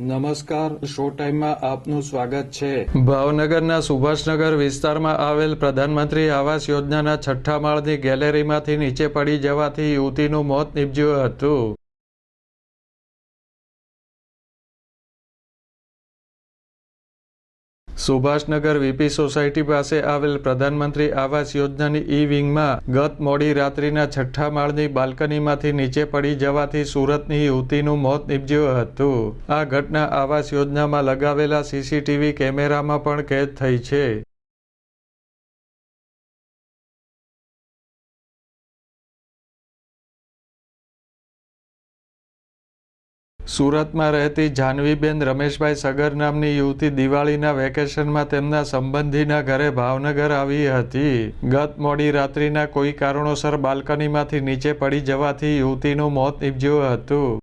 નમસ્કાર, શો ટાઈમમાં આપનું સ્વાગત છે. ભાવનગરના સુભાષનગર વિસ્તારમાં આવેલ પ્રધાનમંત્રી આવાસ યોજનાના છઠ્ઠા માળની ગેલેરીમાંથી નીચે પડી જવાથી યુવતીનું મોત નીપજ્યું હતું. સુભાષનગર વીપી સોસાયટી પાસે આવેલ પ્રધાનમંત્રી આવાસ યોજનાની ઈ વિંગમાં ગત મોડી રાત્રિના છઠ્ઠા માળની બાલ્કનીમાંથી નીચે પડી જવાથી સુરતની યુવતીનું મોત નીપજ્યું હતું. આ ઘટના આવાસ યોજનામાં લગાવેલા સીસીટીવી કેમેરામાં પણ કેદ થઈ છે. સુરતમાં રહેતી જાહ્નવીબેન રમેશભાઈ સગર નામની યુવતી દિવાળીના વેકેશનમાં તેમના સંબંધીના ઘરે ભાવનગર આવી હતી. ગત મોડી રાત્રિના કોઈ કારણોસર બાલ્કનીમાંથી નીચે પડી જવાથી યુવતીનું મોત નીપજ્યું હતું.